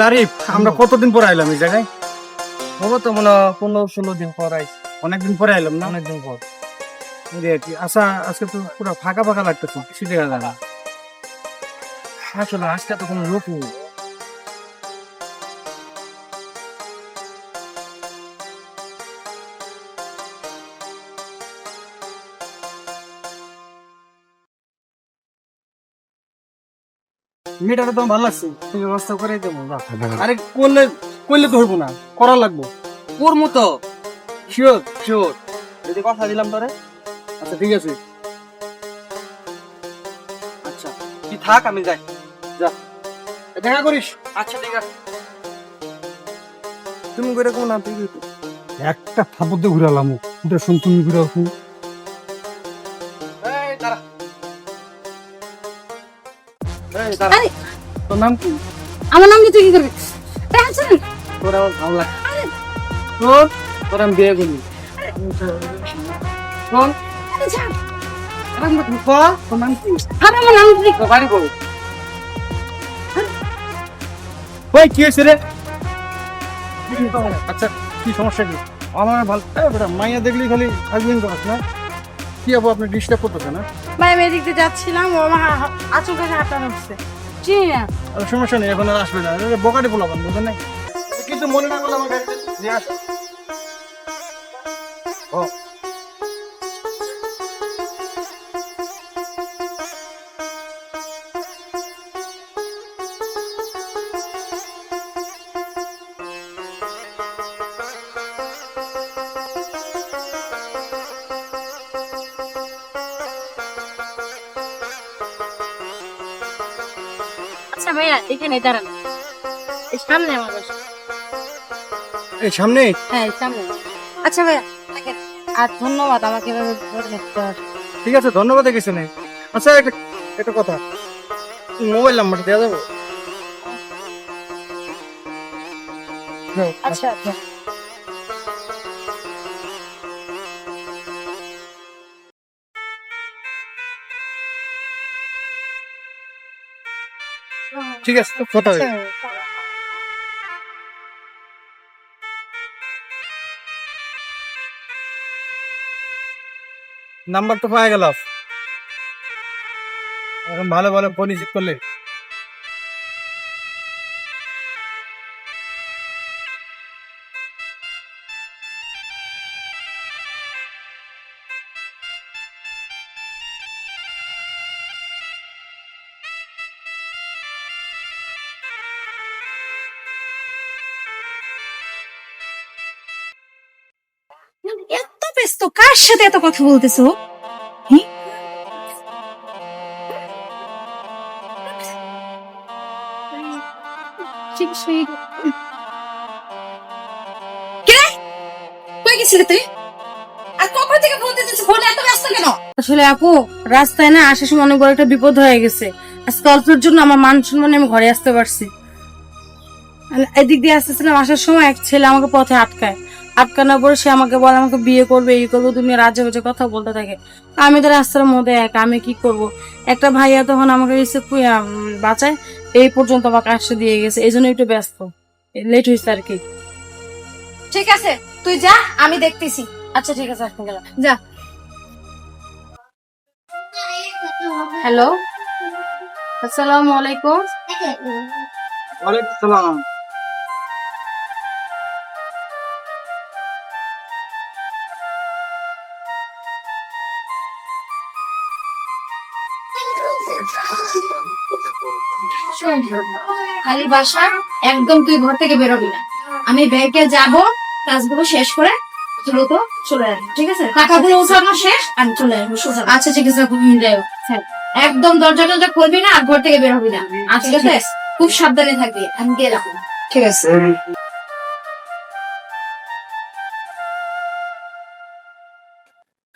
তাহলে আরিফ আমরা কতদিন পরে আইলাম এই জায়গায়? হব তো মনে পনেরো ষোলো দিন পর আইস অনেকদিন পরে আইলাম না? অনেকদিন পর। কি আচ্ছা আজকে তো পুরো ফাঁকা ফাঁকা লাগতেছে। কিছু জায়গা আসলে আজকে তো কোনো লোক নেই। মেয়েটাকে তোমার ভালো লাগছে? তুই ব্যবস্থা করে দেবো আরে করলে করলে তো হইব না করা লাগবো। ওর মতো। শিওর শিওর যদি কথা দিলাম তোরে? আচ্ছা ঠিক আছে। আচ্ছা তুই থাক আমি যাই। যা। দেখা করিস। আচ্ছা ঠিক আছে। তুমি করে কোন নাম তুই একটা দিয়ে ঘুরালাম ওটা শুন তুমি ঘুরাও আরে তোর নাম কি? আমার নাম তুই কি করবি? টেনশন তোর আমার ভালো লাগে। তোর তোর আমি বিয়ে তোর নাম কি? আরে আমার নাম নিয়ে তোর বাড়ি কই? ওই কি হয়েছে রে? আচ্ছা কি সমস্যা কি? আমার ভালো মাইয়া দেখলি খালি হাজবেন্ড করাস না? কি হব আপনি ডিস্টার্ব করতেছে না ভাই আমি এদিক দিয়ে যাচ্ছিলাম, ও আমার আচুর কাছে হাঁটা হচ্ছে চিনি না সমস্যা নেই, এখন আসবে না। বোকাটি পোলাবেন বুঝলেন না? মনে না করলে আমাকে দিয়ে আচ্ছা ভাইয়া এখানে দাঁড়ান। এই সামনে আমার বাসা। এই সামনে? হ্যাঁ এই সামনে। আচ্ছা ভাইয়া আর ধন্যবাদ আমাকে এভাবে ধরে রাখতে ঠিক আছে ধন্যবাদ কিছু নেই। আচ্ছা একটা একটা কথা। মোবাইল নাম্বার দেওয়া যাব? আচ্ছা আচ্ছা। ঠিক আছে কথা আচ্ছা। নাম্বার তো পাওয়া গেল এখন ভালো ভালো ফোন রিসিভ করলে ব্যস্ত কার সাথে এত কথা বলতেছো? আসলে আপু, রাস্তায় না আসার সময় অনেক বড় একটা বিপদ হয়ে গেছে। আজকে অল্পের জন্য আমার মান সম্মানে আমি ঘরে আসতে পারছি। এদিক দিয়ে আসতেছিলাম, আসার সময় এক ছেলে আমাকে পথে আটকায়। আটকানোর পরে সে আমাকে বলে আমাকে বিয়ে করবে এই করব তুমি রাজ্যে বাজে কথা বলতে থাকে। আমি তো রাস্তার মধ্যে একা আমি কি করব? একটা ভাইয়া তখন আমাকে রিসিভ বাঁচায়। এই পর্যন্ত আমাকে কাজটা দিয়ে গেছে এই জন্য একটু ব্যস্ত। লেট হয়েছে আর কি। ঠিক আছে তুই যা আমি দেখতেছি। আচ্ছা ঠিক আছে গেলাম। যা। হ্যালো আসসালামু আলাইকুম। ওয়ালাইকুম সালাম। শোন, খালি বাসা একদম তুই ঘর থেকে বেরোবি না। আমি ব্যাংকে যাব কাজগুলো শেষ করে দ্রুত চলে আসব ঠিক আছে? শেষ আমি চলে আসব সোজা। আচ্ছা ঠিক আছে তুমি যাও হ্যাঁ, একদম দরজা টরজা করবি না আর ঘর থেকে বেরোবি না। আচ্ছা ঠিক আছে? খুব সাবধানে থাকবি আমি গেলাম ঠিক আছে।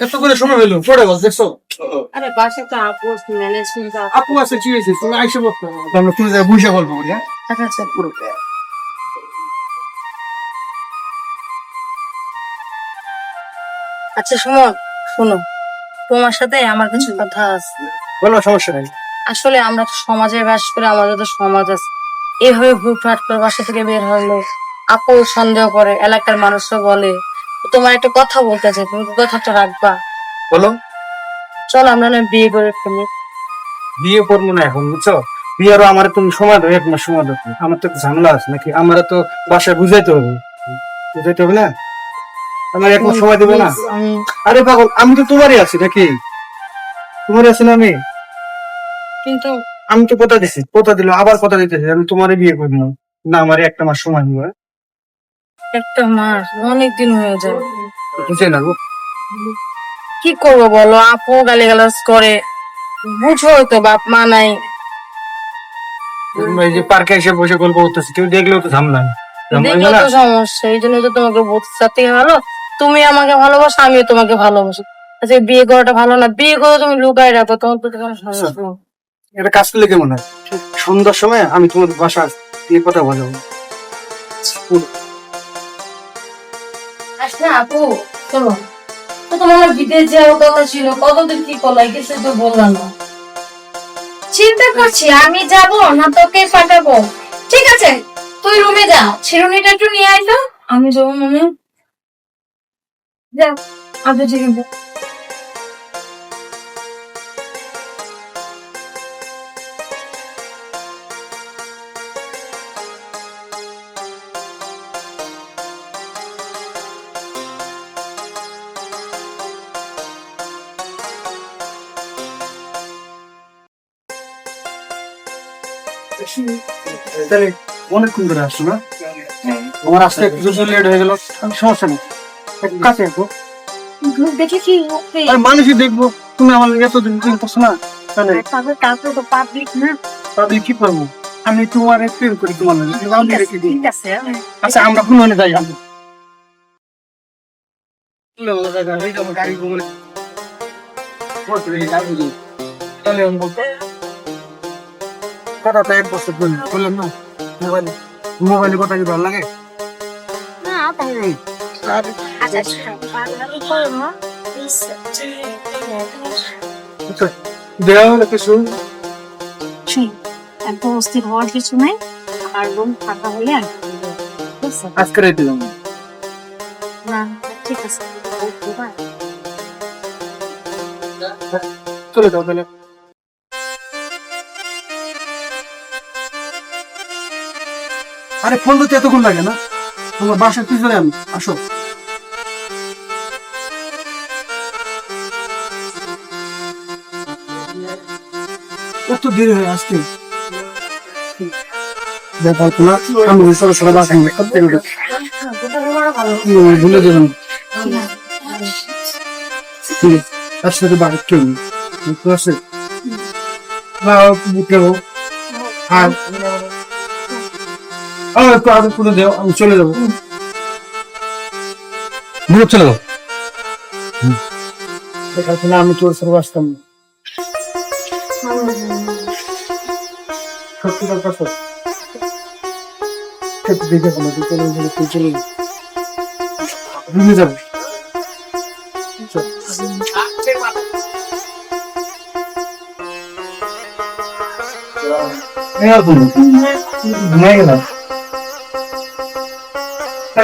এত করে সময় হলো পড়ে বস দেখছ? আরে বাসা তো আপু ম্যানেজমেন্ট আপু আছে কি হয়েছে তুমি আইসে বসতো আমরা তুমি যাই বুঝে গল্প করি হ্যাঁ? আচ্ছা পুরো আচ্ছা শোনো শোনো তোমার সাথে আমার কিছু কথা আছে। বলো সমস্যা নেই। আসলে আমরা তো সমাজে বাস করে আমাদের তো সমাজ আছে। এভাবে হুটহাট করে বাসা থেকে বের হলো আপু সন্দেহ করে এলাকার মানুষও বলে তোমার একটা কথা বলতে চাই তুমি কথাটা রাখবা? বলো। চল আমরা না বিয়ে করে ফেলি। বিয়ে করব না এখন বুঝছ? বিয়েরও আমার তুমি সময় দাও এক মাস সময় দাও। আমার তো ঝামেলা আছে নাকি আমার তো বাসায় বুঝাইতে হবে। বুঝাইতে হবে না? আমার এক মাস সময় দেবে না? আমি আরে পাগল আমি তো তোমারই আছি নাকি? তোমারই আছি না আমি? কিন্তু আমি তো কথা দিছি কথা দিল আবার কথা দিতেছি আমি তোমারই বিয়ে করব। না না আমার একটা মাস সময় দিবে একটা মাস অনেক দিন হয়ে যায়। বুঝে না গো। কি করব বলো? আপু গালিগালাজ করে। বুঝো তো বাপ মা নাই। এই যে পার্কে এসে বসে গল্প করতেছি কেউ দেখলেও তো ঝামেলা দেখলে তো সমস্যা এই জন্য তো তোমাকে থেকে ভালো তুমি আমাকে ভালোবাসো আমিও তোমাকে ভালোবাসি। আচ্ছা বিয়ে করাটা ভালো না? বিয়ে করে তুমি লুকায় রাখো তোমার তো কোনো এটা কাজ করলে কেমন হয়? সন্ধ্যার সময় আমি তোমার বাসা দিয়ে কথা বলব। আচ্ছা আপু চলো তো তোমার বিদেশ যাওয়ার কথা ছিল, কতদিন কি পলাই গেছে তো বললাম না। চিন্তা করছি, আমি যাব না তোকে পাঠাবো? ঠিক আছে, তুই রুমে যা ছিরুনিটা একটু নিয়ে তো। আমি যাব মনে। যা আচ্ছা ঠিক আছে তাহলে অনেকক্ষণ ধরে আসছো না? আমার আসতে একটু লেট হয়ে গেল। আমি সমস্যা নেই। কাছে আসব দেখে কি আর মানুষই দেখব। তুমি আমার এতদিন দিন করছ না? তাহলে তো পাবলিক না। তাদের কি করব? আমি তোমার প্রেম করি তোমার আচ্ছা আমরা কোন মানে যাই আমি গাড়ি কথাটা এক বছর বললাম বললাম না মোবাইলে মোবাইলে কথা কি ভালো লাগে? না তাই আর আচ্ছা পাগলামি করো না আচ্ছা, দেওয়া হলে কিছু? এত অস্থির হওয়ার কিছু নাই আমার রুম ফাঁকা হলে আর আজকে না ঠিক আছে চলে যাও তাহলে। আরে ফোন করতে এতক্ষণ লাগে না? তোমার বাসার পিছনে আমি, আসো। এত দেরি হয়ে আসতে ব্যাপার তোমার আমি সরো সরো বাসায় ভুলে দেবেন ঠিক আছে তার সাথে বাড়ি কেউ নেই? বুঝতে পারছে না বুকে হোক আর একটু আগে করে দেও আমি চলে যাব। মুখ চলে যাও দেখাচ্ছে না আমি তোর সর্ব আসতাম না। সত্যি কথা সত্যি দেখে কোনো তুই চলে যাবে তুই চলে যাবে? যাব।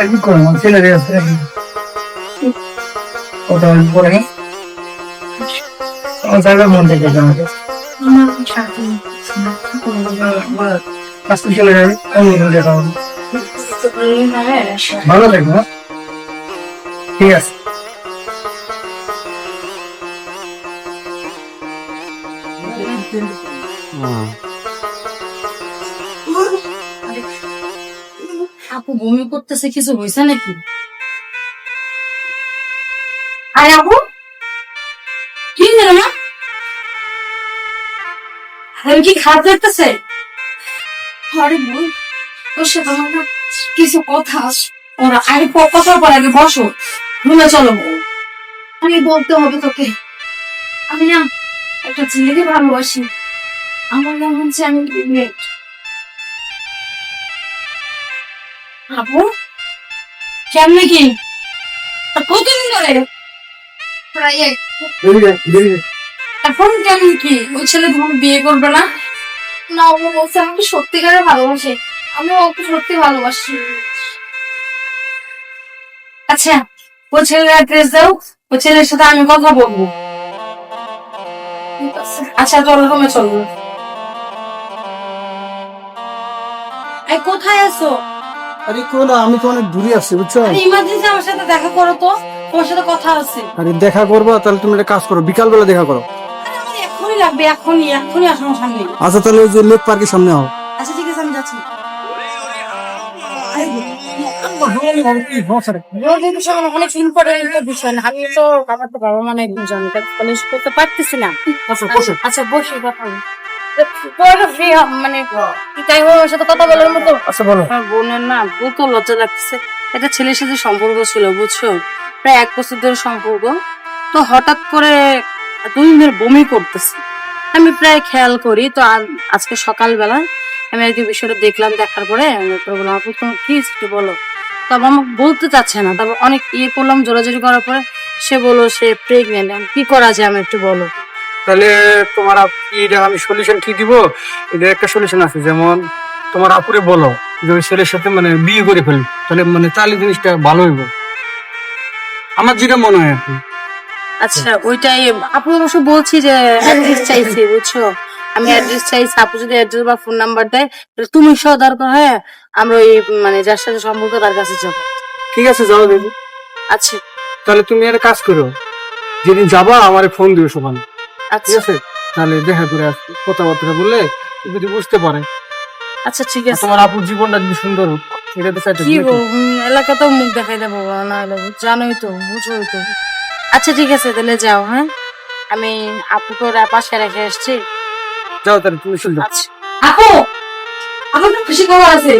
কি করব আমার ছেলে রে আছে। ওটা পরে আমার জায়গার মন থেকে আমাকে চলে যাবে আমি দেখা হবে। ভালো থাকব হ্যাঁ? ঠিক আছে। আপু বমি করতেছে কিছু হয়েছে নাকি? আরে আপু? কি না কি খারাপ লাগতেছে? আরে সাথে আমার না কিছু কথা ওরা প- কথার পর আগে বসো। রুমে চলো। আমি বলতে হবে তোকে। আমি না একটা ছেলেকে ভালোবাসি। আমার মনে হচ্ছে আমি আপু? কেমনে কি কতদিন ধরে? প্রায় এখন কেমন কি? ওই ছেলে তোমাকে বিয়ে করবে না? না ও বলছে আমাকে সত্যিকারের ভালোবাসে। আমি ওকে সত্যি ভালোবাসি। আচ্ছা ওই ছেলের অ্যাড্রেস দাও। ওই ছেলের সাথে আমি কথা বলব। আচ্ছা চলো রুমে চলো। এই কোথায় আছো? আরে কো আমি তো অনেক দূরে আছি বুঝছ ইমার্জেন্সি আমার সাথে দেখা করো তো তোমার সাথে কথা আছে আরে দেখা করব তাহলে তুমি একটা কাজ করো বিকাল বেলা দেখা করো এখনই লাগবে এখনই এখনই আসো আমার সামনে আচ্ছা তাহলে ওই যে লেক পার্কের সামনে হও আচ্ছা ঠিক আছে আমি যাচ্ছি অনেক ইম্পর্টেন্ট বিষয় না আমি তো আমার তো বাবা মানে একজন মানে করতে পারতেছি না আচ্ছা বসে কথা বলি। পরে free হব, মানে তাই ওর সাথে কথা বলার মতো? আচ্ছা বলো। আমার বোনের না বহুত লজ্জা লাগতেছে। একটা ছেলের সাথে সম্পর্ক ছিল বুঝছ? প্রায় এক বছর ধরে সম্পর্ক। তো হঠাৎ করে দুই দিনের বমি করতেছে। আমি প্রায় খেয়াল করি তো আজ- আজকে সকালবেলা আমি আর কি বিষয়টা দেখলাম দেখার পরে বললাম আপু কি একটু বলো। তবে আমাকে বলতে চাচ্ছে না তারপর অনেক ইয়ে করলাম জোরাজোরি করার পরে সে বলল সে প্রেগনেন্ট কি করা যায় আমি একটু বলো। তাহলে তোমার এটা আমি সলিউশন কি দিব? এটা একটা সলিউশন আছে যেমন তোমার আপুরে বলো যে ওই ছেলের সাথে মানে বিয়ে করে ফেলি তাহলে মানে তাহলে জিনিসটা ভালো হইব। আমার যেটা মনে হয় আর কি। আচ্ছা ওইটাই আপু অবশ্য বলছি যে অ্যাড্রেস চাইছি বুঝছ? আমি অ্যাড্রেস চাইছি আপু যদি অ্যাড্রেস বা ফোন নাম্বার দেয় তাহলে তুমি সহ দরকার হয় আমরা ওই মানে যার সাথে সম্পর্ক তার কাছে যাব। ঠিক আছে যাও দেখি। আচ্ছা। তাহলে তুমি একটা কাজ করো যেদিন যাবা আমার ফোন দিও সকাল। ঠিক আচ্ছা। আছে তাহলে দেখা করে আসবে কথাবার্তা বললে যদি বুঝতে পারে। আচ্ছা ঠিক আছে। তোমার আপুর জীবনটা যদি সুন্দর হোক এটা তো চাইতে কি গো উম, এলাকাতেও মুখ দেখাই দেবো না হলে জানোই তো বুঝোই তো। আচ্ছা ঠিক আছে তাহলে যাও হ্যাঁ? আমি আপুকে ওরা পাশে রেখে এসছি যাও তাহলে তুমি শুনছো আচ্ছা। আপু! আমার তো খুশি খবর আছে?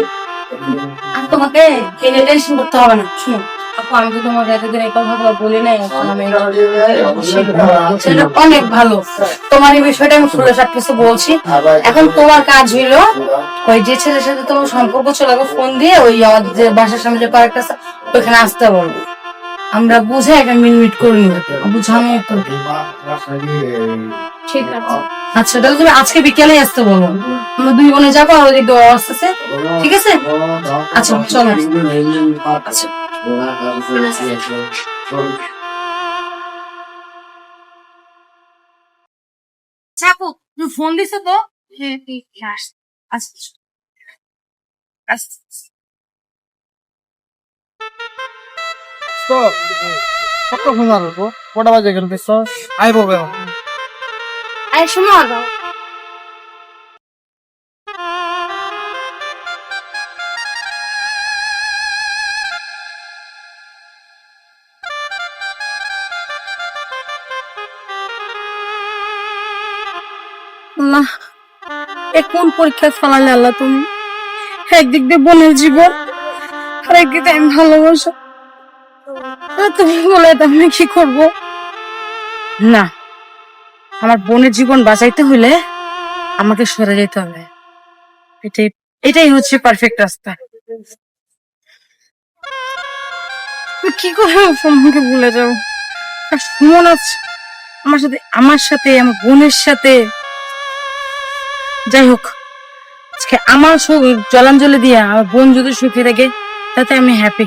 আর তোমাকে এই টেনশন করতে হবে না শুনো। আপু আমি তো তোমাকে এতদিন এই কথাগুলো বলি নাই এখন আমি অনেক ভালো তোমার এই বিষয়টা আমি খুলে সব কিছু বলছি এখন তোমার কাজ হইল ওই যে ছেলের সাথে তোমার সম্পর্ক ছিল ফোন দিয়ে ওই আমাদের যে বাসার সামনে যে পার্কটা আছে ওইখানে আসতে বলব আমরা বুঝে একটা মিনিট করে নিব বুঝানো তো ঠিক আছে আচ্ছা তাহলে তুমি আজকে বিকেলে আসতে বলো আমরা দুই বোনে যাব আর ওদিকে আসতেছে ঠিক আছে আচ্ছা চলো আচ্ছা চাপু তুমি ফোন দিছো তো? ঠিক আছে কত ফোন আসব কটা বাজে গেল আইব আরে শোনো এ কোন পরীক্ষায় ফলালে আল্লাহ তুমি? একদিক দিয়ে বোনের জীবন আর একদিক আমি ভালোবাসা। তুমি বলে আমি কি করব? না, আমার বোনের জীবন বাঁচাইতে হলে আমাকে সরে যেতে হবে। এটাই এটাই হচ্ছে পারফেক্ট রাস্তা। কি করে সুমনকে ভুলে যাও আর সুমন আছে আমার সাথে আমার সাথে, আমার বোনের সাথে। যাই হোক, আজকে আমার জলাঞ্জলি দিয়ে আমার বোন যদি সুখী থাকে, তাতে আমি হ্যাপি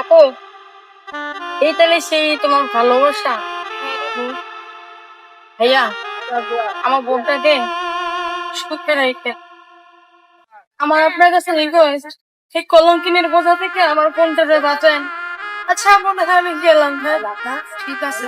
আপু, এই তাহলে সেই তোমার ভালোবাসা। ভাইয়া, আমার বোনটাকে সুখে রেখে। আমার আপনার কাছে রিকোয়েস্ট এই কলঙ্কিনের বোঝা থেকে আমার বোনটাকে বাঁচান। আচ্ছা আপনার আমি গেলাম ঠিক আছে।